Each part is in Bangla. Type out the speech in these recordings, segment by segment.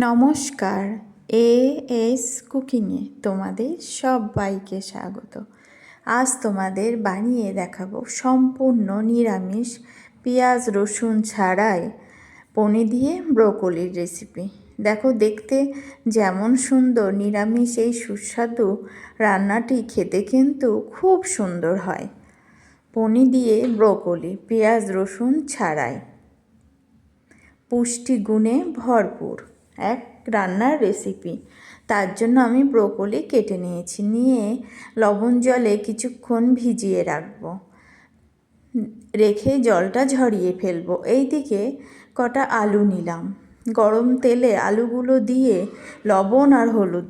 নমস্কার এ এস কুকিংয়ে তোমাদের সবাইকে স্বাগত। আজ তোমাদের বানিয়ে দেখাবো সম্পূর্ণ নিরামিষ পেঁয়াজ রসুন ছাড়াই পনির দিয়ে ব্রোকলির রেসিপি। দেখো, দেখতে যেমন সুন্দর, নিরামিষ এই সুস্বাদু রান্নাটি খেতে কিন্তু খুব সুন্দর হয়। পনির দিয়ে ব্রোকলি, পেঁয়াজ রসুন ছাড়াই। পুষ্টিগুণে ভরপুর। এক রান্নার রেসিপি তার জন্য আমি ব্রোকলি কেটে নিয়েছি। নিয়ে লবণ জলে কিছুক্ষণ ভিজিয়ে রাখব। রেখে জলটা ঝরিয়ে ফেলব। এইদিকে কটা আলু নিলাম। গরম তেলে আলুগুলো দিয়ে লবণ আর হলুদ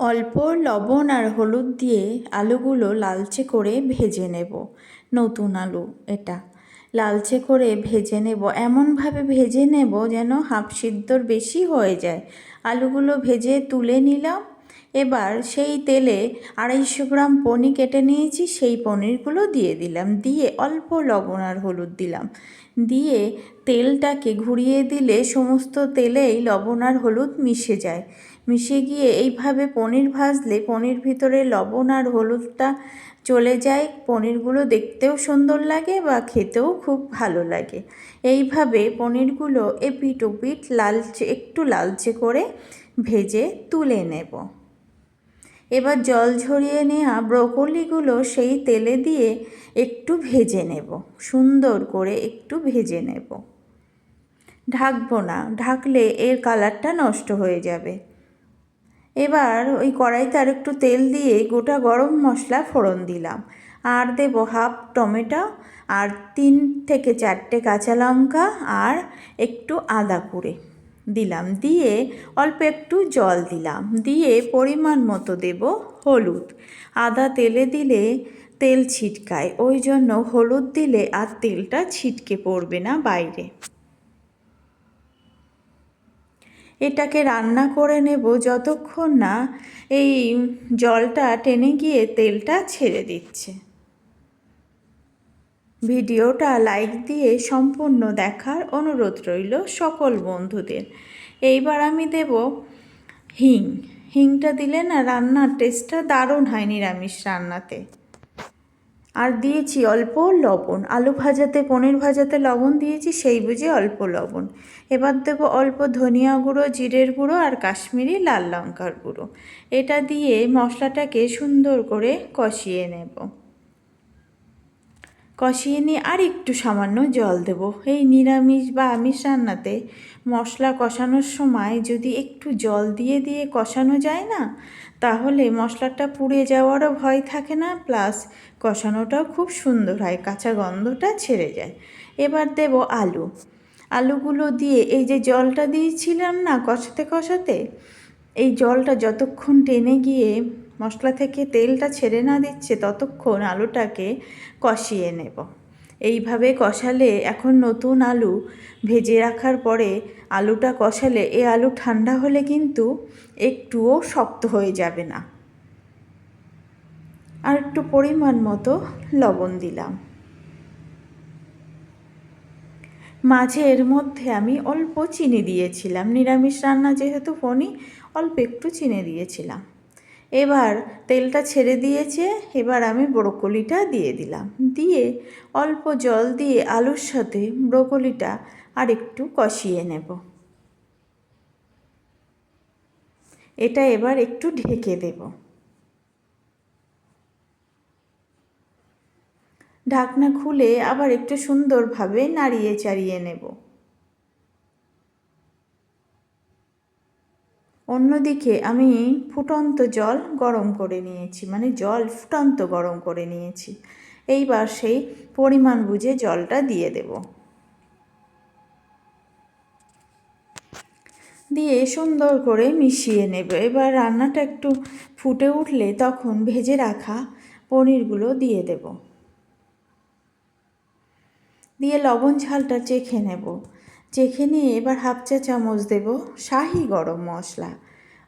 অল্প লবণ আর হলুদ দিয়ে আলুগুলো লালচে করে ভেজে নেব। নতুন আলু এটা। লালচে করে ভেজে নেব। এমনভাবে ভেজে নেব যেন হাফ সিদ্ধর বেশি হয়ে যায়। আলুগুলো ভেজে তুলে নিলাম। এবার সেই তেলে আড়াইশো গ্রাম পনির কেটে নিয়েছি। সেই পনিরগুলো দিয়ে দিলাম। দিয়ে অল্প লবণ আর হলুদ দিলাম। দিয়ে তেলটাকে ঘুরিয়ে দিলে সমস্ত তেলেই লবণ আর হলুদ মিশে যায়। মিশে গিয়ে এইভাবে পনির ভাজলে পনির ভিতরে লবণ আর হলুদটা চলে যায়। পনিরগুলো দেখতেও সুন্দর লাগে বা খেতেও খুব ভালো লাগে। এইভাবে পনিরগুলো এপিট ওপিট লালচে, একটু লালচে করে ভেজে তুলে নেব। এবার জল ঝরিয়ে নেওয়া ব্রকলিগুলো সেই তেলে দিয়ে একটু ভেজে নেব। সুন্দর করে একটু ভেজে নেব। ঢাকবো না, ঢাকলে এর কালারটা নষ্ট হয়ে যাবে। এবার ওই কড়াইতে আর একটু তেল দিয়ে গোটা গরম মশলা ফোড়ন দিলাম। আর দেব হাফ টমেটো, আর তিন থেকে চারটে কাঁচা লঙ্কা, আর একটু আদা কুড়ে দিলাম। দিয়ে অল্প একটু জল দিলাম। দিয়ে পরিমাণ মতো দেব হলুদ। আদা তেলে দিলে তেল ছিটকায়। ওই জন্য হলুদ দিলে আর তেলটা ছিটকে পড়বে না বাইরে। এটাকে রান্না করে নেব যতক্ষণ না এই জলটা টেনে গিয়ে তেলটা ছেড়ে দিচ্ছে। ভিডিওটা লাইক দিয়ে সম্পূর্ণ দেখার অনুরোধ রইল সকল বন্ধুদের। এইবার আমি দেব হিং। হিংটা দিলে না রান্নার টেস্টটা দারুণ হয় নিরামিষ রান্নাতে। আর দিয়েছি অল্প লবণ। আলু ভাজাতে, পনির ভাজাতে লবণ দিয়েছি, সেই বুঝে অল্প লবণ। এবার দেবো অল্প ধনিয়া গুঁড়ো, জিরের গুঁড়ো আর কাশ্মীরি লাল লঙ্কার গুঁড়ো। এটা দিয়ে মশলাটাকে সুন্দর করে কষিয়ে নেব। কষিয়ে নিয়ে আর একটু সামান্য জল দেব। এই নিরামিষ বা আমিষ রান্নাতে মশলা কষানোর সময় যদি একটু জল দিয়ে দিয়ে কষানো যায় না, তাহলে মশলাটা পুড়ে যাওয়ারও ভয় থাকে না, প্লাস কষানোটাও খুব সুন্দর হয়, কাঁচা গন্ধটা ছেড়ে যায়। এবার দেব আলু। আলুগুলো দিয়ে এই যে জলটা দিয়েছিলাম না কষাতে কষাতে, এই জলটা যতক্ষণ টেনে গিয়ে মশলা থেকে তেলটা ছেড়ে না দিচ্ছে ততক্ষণ আলুটাকে কষিয়ে নেব। এইভাবে কষালে এখন নতুন আলু ভেজে রাখার পরে আলুটা কষালে এ আলু ঠান্ডা হলে কিন্তু একটুও শক্ত হয়ে যাবে না। আর একটু পরিমাণ মতো লবণ দিলাম। মাঝে এর মধ্যে আমি অল্প চিনি দিয়েছিলাম। নিরামিষ রান্না যেহেতু ফোনই, অল্প একটু চিনি দিয়েছিলাম। এবার তেলটা ছেড়ে দিয়েছে, এবার আমি ব্রোকলিটা দিয়ে দিলাম। দিয়ে অল্প জল দিয়ে আলুর সাথে ব্রোকলিটা আর একটু কষিয়ে নেব। এটা এবার একটু ঢেকে দেব। ঢাকনা খুলে আবার একটু সুন্দরভাবে নাড়িয়ে চাড়িয়ে নেব। অন্যদিকে আমি ফুটন্ত জল গরম করে নিয়েছি মানে জল ফুটন্ত গরম করে নিয়েছি। এইবার সেই পরিমাণ বুঝে জলটা দিয়ে দেব। দিয়ে সুন্দর করে মিশিয়ে নেব। এবার রান্নাটা একটু ফুটে উঠলে তখন ভেজে রাখা পনিরগুলো দিয়ে দেব। দিয়ে লবণ ঝালটা চেখে নেব। চেখে নিয়ে এবার হাফ চা চামচ দেব শাহি গরম মশলা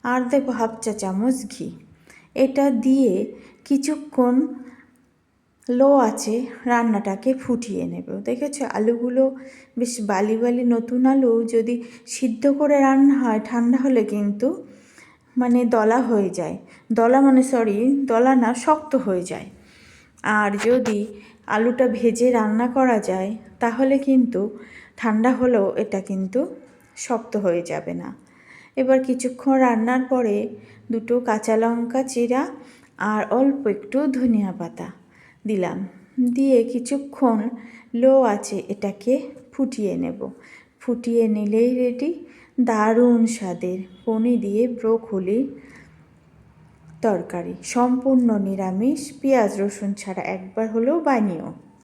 আর দেব হাফ চা চামচ ঘি। এটা দিয়ে কিছুক্ষণ লো আছে রান্নাটাকে ফুটিয়ে নেব। দেখেছ, আলুগুলো বেশ বালি বালি নতুন আলু, যদি সিদ্ধ করে রান্না হয়, ঠান্ডা হলে কিন্তু মানে দলা হয়ে যায়। দলা মানে সরি, দলা না, শক্ত হয়ে যায়। আর যদি আলুটা ভেজে রান্না করা যায়, তাহলে কিন্তু ঠান্ডা হলেও এটা কিন্তু শক্ত হয়ে যাবে না। এবার কিছুক্ষণ রান্নার পরে দুটো কাঁচা লঙ্কা চিরা আর অল্প একটু ধনিয়া পাতা দিলাম। দিয়ে কিছুক্ষণ লো আছে এটাকে ফুটিয়ে নেব। ফুটিয়ে নিলেই রেডি দারুণ স্বাদের। পনি দিয়ে ব্রোকলি তরকারি। সম্পূর্ণ নিরামিষ। পেঁয়াজ রসুন ছাড়া একবার হলেও বানিও।